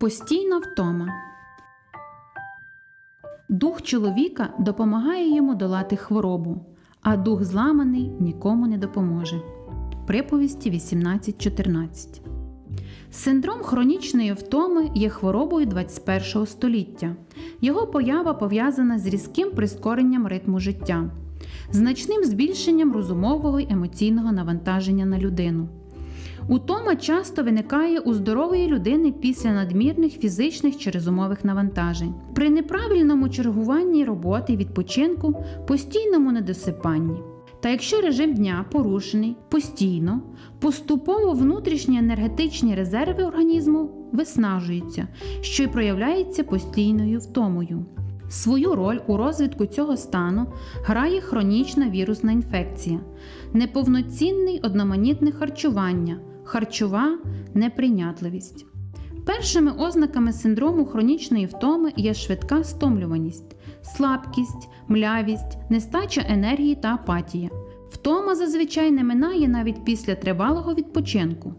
Постійна втома. Дух чоловіка допомагає йому долати хворобу, а дух зламаний нікому не допоможе. Приповісті 18.14. Синдром хронічної втоми є хворобою 21 століття. Його поява пов'язана з різким прискоренням ритму життя, значним збільшенням розумового й емоційного навантаження на людину. Утома часто виникає у здорової людини після надмірних фізичних чи розумових навантажень, при неправильному чергуванні роботи відпочинку, постійному недосипанні. Та якщо режим дня порушений постійно, поступово внутрішні енергетичні резерви організму виснажуються, що й проявляється постійною втомою. Свою роль у розвитку цього стану грає хронічна вірусна інфекція, неповноцінний одноманітне харчування, харчова неприйнятливість. Першими ознаками синдрому хронічної втоми є швидка стомлюваність, слабкість, млявість, нестача енергії та апатія. Втома зазвичай не минає навіть після тривалого відпочинку.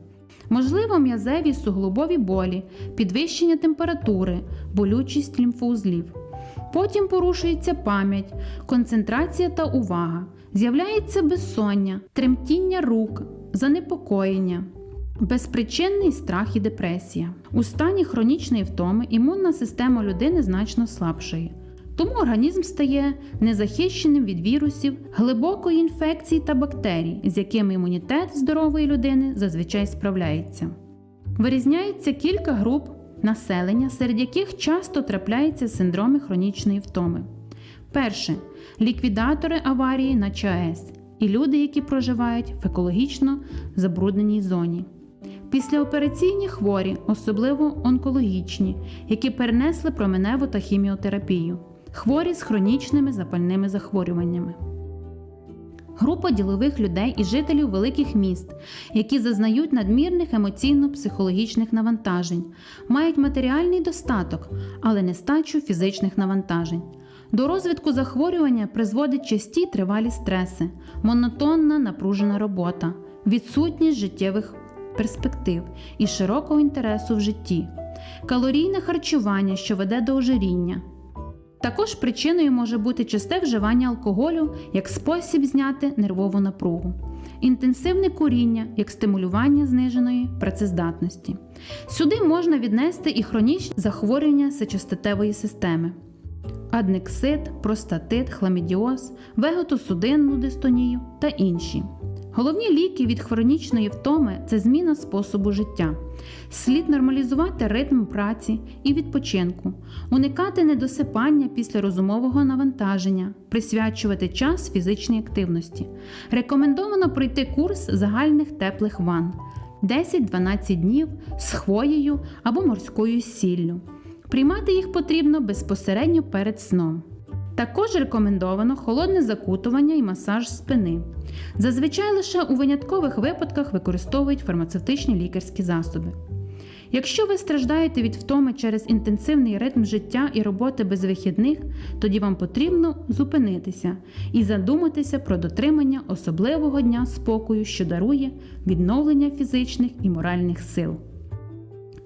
Можливо, м'язеві суглобові болі, підвищення температури, болючість лімфоузлів. Потім порушується пам'ять, концентрація та увага, з'являється безсоння, тремтіння рук, занепокоєння, безпричинний страх і депресія. У стані хронічної втоми імунна система людини значно слабшає. Тому організм стає незахищеним від вірусів, глибокої інфекції та бактерій, з якими імунітет здорової людини зазвичай справляється. Вирізняється кілька груп населення, серед яких часто трапляються синдроми хронічної втоми. Перше ліквідатори аварії на ЧАЕС і люди, які проживають в екологічно забрудненій зоні. Післяопераційні хворі, особливо онкологічні, які перенесли променеву та хіміотерапію, хворі з хронічними запальними захворюваннями. Група ділових людей і жителів великих міст, які зазнають надмірних емоційно-психологічних навантажень, мають матеріальний достаток, але нестачу фізичних навантажень. До розвитку захворювання призводить часті тривалі стреси, монотонна напружена робота, відсутність життєвих перспектив і широкого інтересу в житті, калорійне харчування, що веде до ожиріння. Також причиною може бути часте вживання алкоголю як спосіб зняти нервову напругу, інтенсивне куріння як стимулювання зниженої працездатності. Сюди можна віднести і хронічні захворювання сечостатевої системи. Аднексит, простатит, хламідіоз, вегетосудинну дистонію та інші. Головні ліки від хронічної втоми це зміна способу життя. Слід нормалізувати ритм праці і відпочинку, уникати недосипання після розумового навантаження, присвячувати час фізичній активності. Рекомендовано пройти курс загальних теплих ванн 10-12 днів з хвоєю або морською сіллю. Приймати їх потрібно безпосередньо перед сном. Також рекомендовано холодне закутування і масаж спини. Зазвичай лише у виняткових випадках використовують фармацевтичні лікарські засоби. Якщо ви страждаєте від втоми через інтенсивний ритм життя і роботи без вихідних, тоді вам потрібно зупинитися і задуматися про дотримання особливого дня спокою, що дарує відновлення фізичних і моральних сил.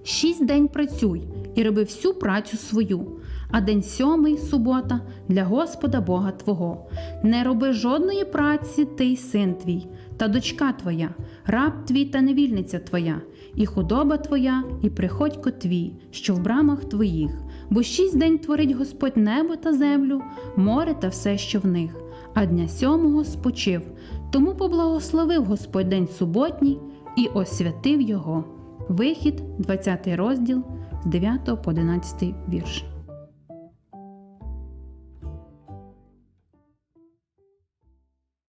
Шість день працюй і роби всю працю свою, а день сьомий субота для Господа Бога Твого. Не роби жодної праці ти й син твій, та дочка твоя, раб твій та невільниця твоя, і худоба твоя, і приходько твій, що в брамах твоїх, бо шість день творить Господь небо та землю, море та все, що в них, а дня сьомого спочив. Тому поблагословив Господь день суботній і освятив його. Вихід, 20 розділ з 9 по 11 вірш.